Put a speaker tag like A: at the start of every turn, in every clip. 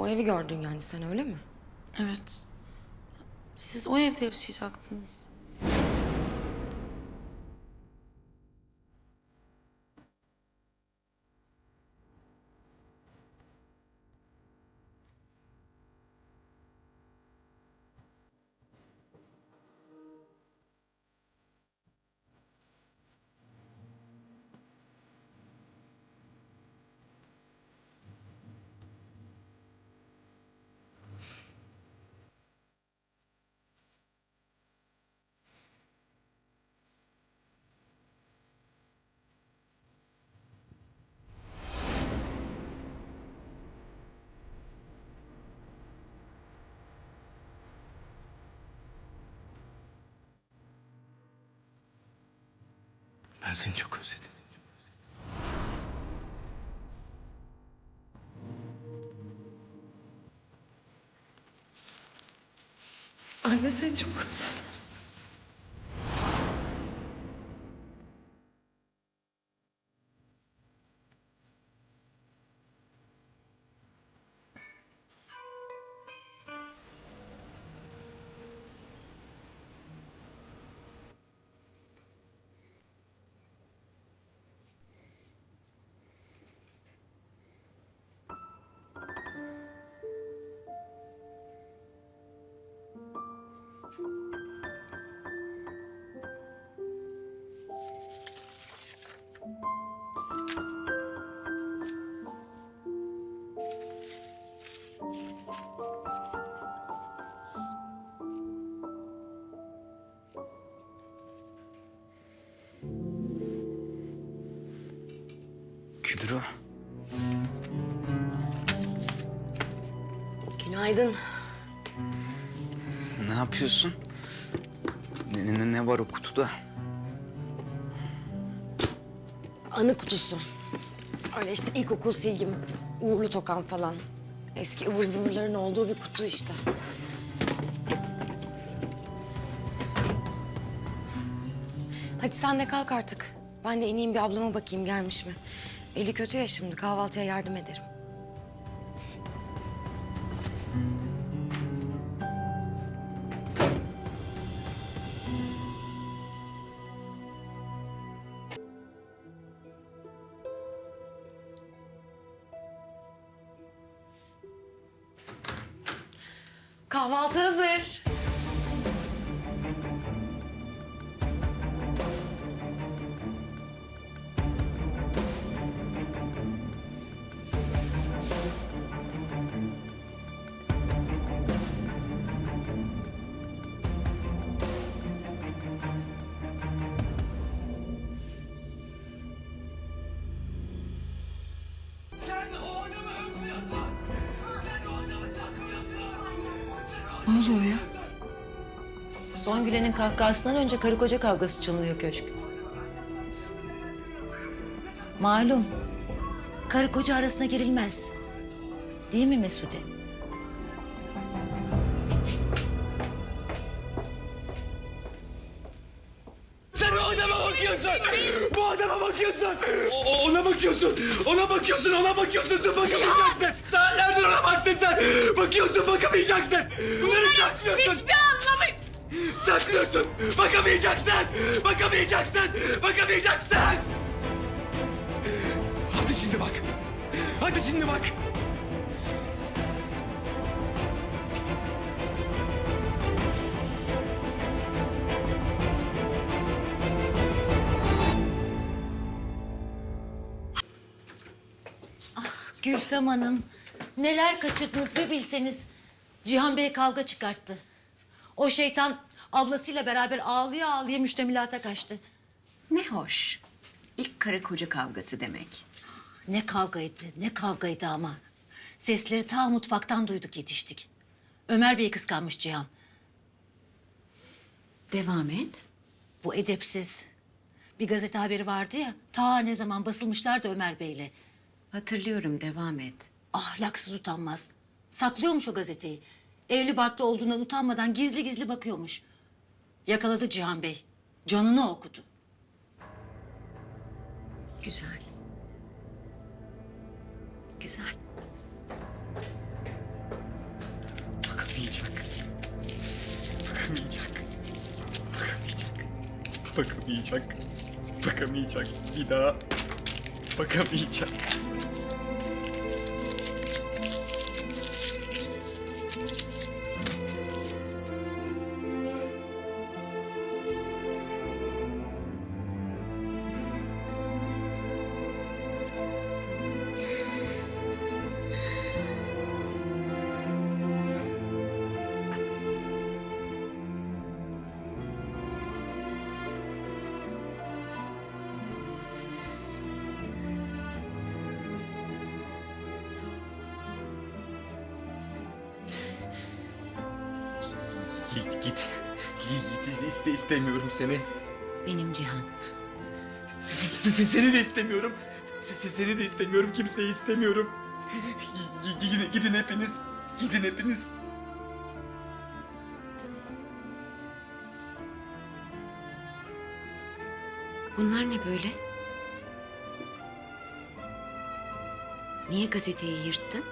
A: O evi gördün yani sen öyle mi?
B: Evet. Siz o evde yaşayacaktınız.
C: Ben seni çok özledim.
A: Anne seni çok özledim.
C: Güdürü.
A: Günaydın.
C: Ne yapıyorsun? Ne, ne, ne var o kutuda?
A: Anı kutusu. Öyle işte ilkokul silgim, uğurlu tokan falan. Eski ıvır zıvırların olduğu bir kutu işte. Hadi sen de kalk artık. Ben de ineyim bir ablama bakayım gelmiş mi? Eli kötü ya şimdi kahvaltıya yardım ederim. Kahvaltı hazır.
B: Ne oluyor ya?
D: Son gülenin kahkahasından önce karı koca kavgası çalınıyor köşk. Malum. Karı koca arasına girilmez. Değil mi Mesude?
E: Sen o adama bakıyorsun. Bu adama bakıyorsun. O- o- ona bakıyorsun. Ona bakıyorsun. Ona bakıyorsun. Sen bakamayacaksın. Saatlerdir ona baktın sen. Bakıyorsun bakamayacaksın. Bunları saklıyorsun.
A: Hiçbir anlamı...
E: Saklıyorsun. Bakamayacaksın. Bakamayacaksın. Bakamayacaksın. Hadi şimdi bak. Hadi şimdi bak.
D: Gülfem Hanım. Neler kaçırdınız bir bilseniz. Cihan Bey kavga çıkarttı. O şeytan ablasıyla beraber ağlıya ağlıya müştemilata kaçtı.
F: Ne hoş. İlk karı koca kavgası demek.
D: Ne kavgaydı, ne kavgaydı ama. Sesleri ta mutfaktan duyduk yetiştik. Ömer Bey kıskanmış Cihan.
F: Devam et.
D: Bu edepsiz. Bir gazete haberi vardı ya. Ta ne zaman basılmışlardı Ömer Bey'le.
F: Hatırlıyorum devam et.
D: Ahlaksız utanmaz. Saklıyormuş o gazeteyi. Evli barklı olduğundan utanmadan gizli gizli bakıyormuş. Yakaladı Cihan Bey. Canını okudu.
F: Güzel çok güzel.
E: Bakamayacak. Bakamayacak. Bakamayacak. Bakamayacak. Bakamayacak. Bir daha bakamayacak. İste istemiyorum seni.
D: Benim Cihan.
E: S- s- Seni de istemiyorum. S- s- Seni de istemiyorum. Kimseyi istemiyorum. G- Gidin, gidin hepiniz. Gidin hepiniz.
F: Bunlar ne böyle? Niye gazeteyi yırttın?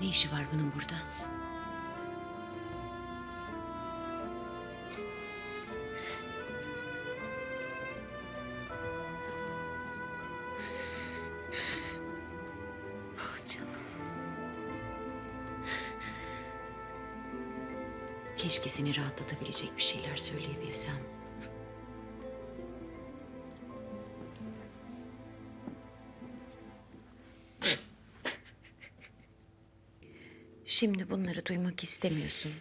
F: Ne işi var bunun burada? Ah canım. Keşke seni rahatlatabilecek bir şeyler söyleyebilsem. Şimdi bunları duymak istemiyorsun.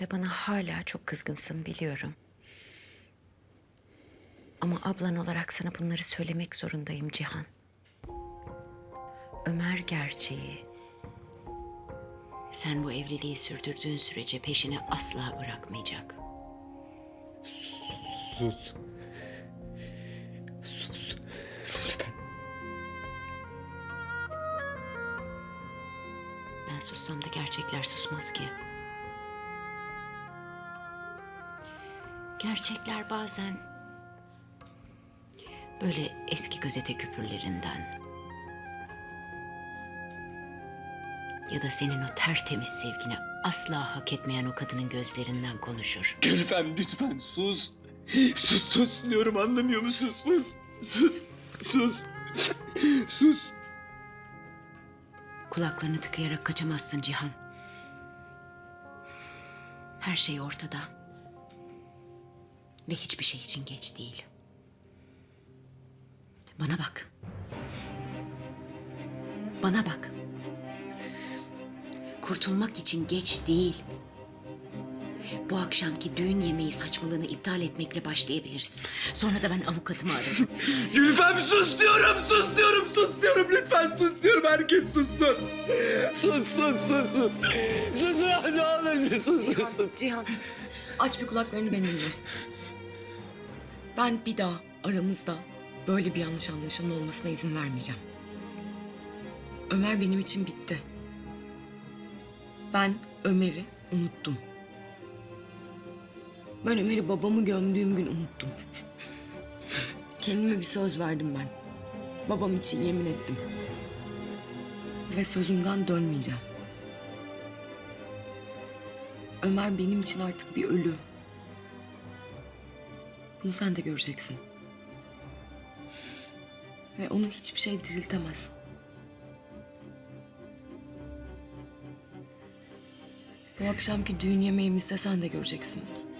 F: Ve bana hala çok kızgınsın biliyorum. Ama ablan olarak sana bunları söylemek zorundayım Cihan. Ömer gerçeği. Sen bu evliliği sürdürdüğün sürece peşini asla bırakmayacak.
E: Sus.
F: Ben sussam da gerçekler susmaz ki. Gerçekler bazen böyle eski gazete küpürlerinden ya da senin o tertemiz sevgini asla hak etmeyen o kadının gözlerinden konuşur.
E: Gülfem lütfen sus. Sus sus diyorum anlamıyor musun? Sus. Sus. Sus. Sus.
F: Kulaklarını tıkayarak kaçamazsın Cihan. Her şey ortada. Ve hiçbir şey için geç değil. Bana bak. Bana bak. Kurtulmak için geç değil. Bu akşamki düğün yemeği saçmalığını iptal etmekle başlayabiliriz. Sonra da ben avukatımı ararım.
E: Gülfem sus diyorum, sus diyorum, sus diyorum. Lütfen sus diyorum. Herkes sussun. Sus, sus, sus, sus. Sus, ne olur sus, sus, sus.
A: Cihan aç bir kulaklarını beni dinle. Ben bir daha aramızda böyle bir yanlış anlaşılma olmasına izin vermeyeceğim. Ömer benim için bitti. Ben Ömer'i unuttum. Ben Ömer'i babamı gömdüğüm gün unuttum. Kendime bir söz verdim ben. Babam için yemin ettim. Ve sözümden dönmeyeceğim. Ömer benim için artık bir ölü. Bunu sen de göreceksin. Ve onu hiçbir şey diriltemez. Bu akşamki düğün yemeğimizde sen de göreceksin bunu.